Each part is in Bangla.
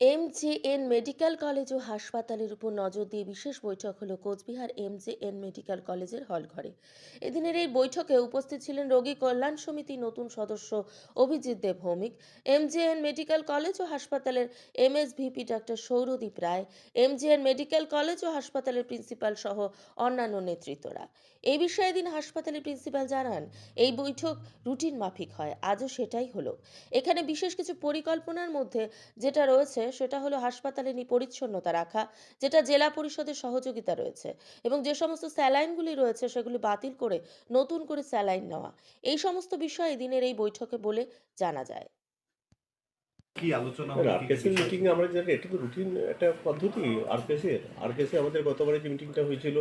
এমজেএন মেডিকেল কলেজ ও হাসপাতালের উপর নজর দিয়ে বিশেষ বৈঠক হলো কোচবিহার এমজেএন মেডিকেল কলেজের হলঘরে। এদিনের এই বৈঠকে উপস্থিত ছিলেন রোগী কল্যাণ সমিতির নতুন সদস্য Abhijit Deb Bhowmik MJN medical college ও হাসপাতালের MSVP doctor Sourodip Roy MJN medical college ও হাসপাতালের প্রিন্সিপাল সহ অন্যান্য নেতৃত্বরা। এই বিষয়ে দিন হাসপাতালের প্রিন্সিপাল জানান, এই বৈঠক রুটিন মাফিক হয়, আজও সেটাই হলো। এখানে বিশেষ কিছু পরিকল্পনার মধ্যে যেটা রয়েছে সেটা হলো হাসপাতালে পরিচ্ছন্নতা রাখা যেটা জেলা পরিষদের সহযোগিতা রয়েছে এবং যে সমস্ত স্যালাইনগুলি রয়েছে সেগুলি বাতিল করে নতুন করে স্যালাইন নেওয়া। এই সমস্ত বিষয় দিনের এই বৈঠকে বলে জানা যায়। কি আলোচনা? মিটিং আমরা জানি এটা তো রুটিন একটা পদ্ধতি আরকেসের আরকেসে আমাদের গতবারে যে মিটিংটা হয়েছিল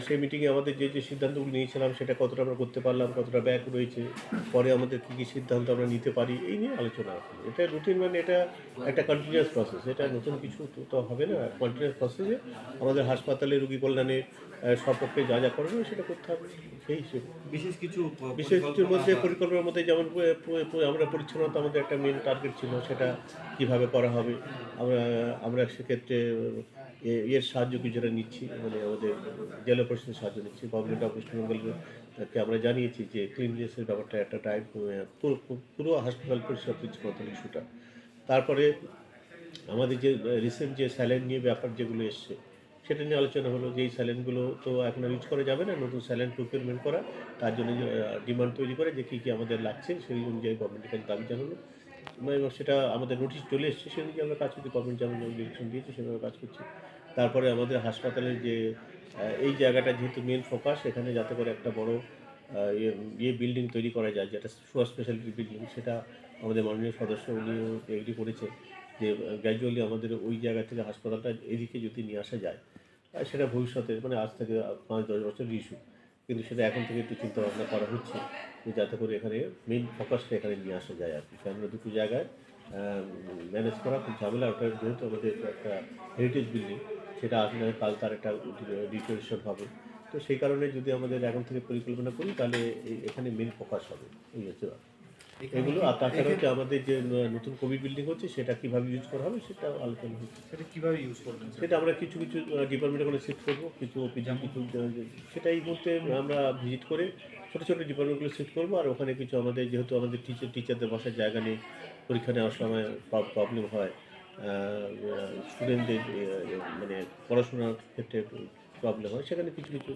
সেই মিটিংয়ে আমাদের যে যে সিদ্ধান্তগুলো নিয়েছিলাম সেটা কতটা আমরা করতে পারলাম কতটা ব্যাক রয়েছে পরে আমাদের কী কী সিদ্ধান্ত আমরা নিতে পারি এই নিয়ে আলোচনা কি। এটা রুটিন মানে এটা একটা কন্টিনিউয়াস প্রসেস এটা নতুন কিছু তো- তো হবে না কন্টিনিউয়াস প্রসেসে আমাদের হাসপাতালে রুগী কল্যাণে সপক্ষে যা যা করবে সেটা করতে হবে সেই হিসেবে বিশেষ কিছু বিশেষ কিছুর মধ্যে পরিকল্পনার মধ্যে যেমন আমরা পরিচ্ছন্নতা আমাদের একটা মেন টার্গেট ছিল সেটা কীভাবে করা হবে আমরা আমরা সেক্ষেত্রে এর সাহায্য কিছুটা নিচ্ছি মানে আমাদের জেলা পরিষদের সাহায্য নিচ্ছি গভর্নমেন্ট অফ ওয়েস্ট বেঙ্গলকে আমরা জানিয়েছি যে ক্লিননেসের ব্যাপারটা একটা টাইম পুরো হাসপাতাল পরিষেবা পরিচ্ছন্নতা ইস্যুটা। তারপরে আমাদের যে রিসেন্ট যে স্যালাইন নিয়ে ব্যাপার যেগুলো এসছে, সেটা নিয়ে আলোচনা হলো যে এই স্যালাইনগুলো তো এখন ইউজ করা যাবে না, নতুন স্যালাইন প্রকিউরমেন্ট করা, তার জন্য ডিমান্ড তৈরি করে যে কী কী আমাদের লাগছে, সেই অনুযায়ী গভর্নমেন্টের কাছে দাবি জানানো এবং সেটা আমাদের নোটিশ চলে এসেছে সেই অনুযায়ী আমরা কাজ করছি গভর্নমেন্ট যেমন যেমন ডিরেকশন দিয়েছে, সেভাবে কাজ করছি। তারপরে আমাদের হাসপাতালের যে এই জায়গাটা যেহেতু মেন ফোকাস এখানে যাতে করে একটা বড় ইয়ে ইয়ে বিল্ডিং তৈরি করা যায়, যেটা সুপার স্পেশালিটি বিল্ডিং সেটা আমাদের মাননীয় সদস্য উনিও এগ্রি করেছে, যে গ্র্যাজুয়ালি আমাদের ওই জায়গা থেকে হাসপাতালটা এদিকে যদি নিয়ে আসা যায় সেটা ভবিষ্যতে মানে আজ থেকে পাঁচ দশ বছর ইস্যু কিন্তু সেটা এখন থেকে একটু চিন্তা ভাবনা করা হচ্ছে যে যাতে করে এখানে মেন ফোকাসটা এখানে নিয়ে আসা যায় আর কি। কেননা দুটো জায়গায় ম্যানেজ করা খুব ঝামেলা। ওটা যেহেতু আমাদের একটা হেরিটেজ বিল্ডিং সেটা আসলে কাল তার একটা ডিটোরেশন হবে। তো সেই কারণে যদি আমাদের এখন থেকে পরিকল্পনা করি, তাহলে এখানে মেন ফোকাস হবে। এই হচ্ছে এগুলো আর তাছাড়া হচ্ছে আমাদের যে নতুন কোভিড বিল্ডিং হচ্ছে সেটা কীভাবে ইউজ করা হবে সেটা আলোচনা হচ্ছে। সেটা কীভাবে ইউজ করবেন সেটা আমরা কিছু কিছু ডিপার্টমেন্টে করে শিফট করব কিছু অফিসে কিছু সেটা এই মুহূর্তে আমরা ভিজিট করে ছোটো ছোটো ডিপার্টমেন্টগুলো শিফট করব আর ওখানে কিছু আমাদের যেহেতু আমাদের টিচার টিচারদের বসার জায়গা নেই পরীক্ষা নেওয়ার সময় প্রবলেম হয় স্টুডেন্টদের মানে পড়াশোনার ক্ষেত্রে প্রবলেম হয় সেখানে কিছু কিছু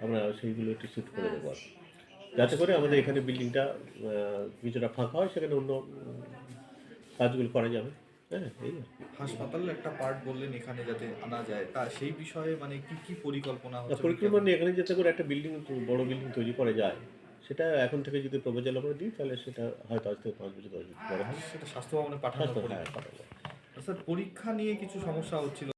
আমরা সেইগুলো একটু শিফট করে দেবো আর। যাতে করে আমাদের এখানে বিল্ডিংটা কিছুটা ফাঁকা হয় সেখানে অন্য কাজগুলো করা যাবে। হ্যাঁ এই হাসপাতালের একটা পার্ট বললেন এখানে যাতে আনা যায়। তা সেই বিষয়ে মানে কি কি পরিকল্পনা হচ্ছে? পরিকল্পনা নেই, এখানে যাতে করে একটা বিল্ডিং বড় বিল্ডিং তৈরি করা যায় সেটা এখন থেকে যদি প্রপোজাল আমরা দিই তাহলে সেটা হয়তো আজ থেকে পাঁচ বছর দশ বছর পরে সেটা স্বাস্থ্য ভবনে পাঠাবো। স্যার পরীক্ষা নিয়ে কিছু সমস্যা হচ্ছিল?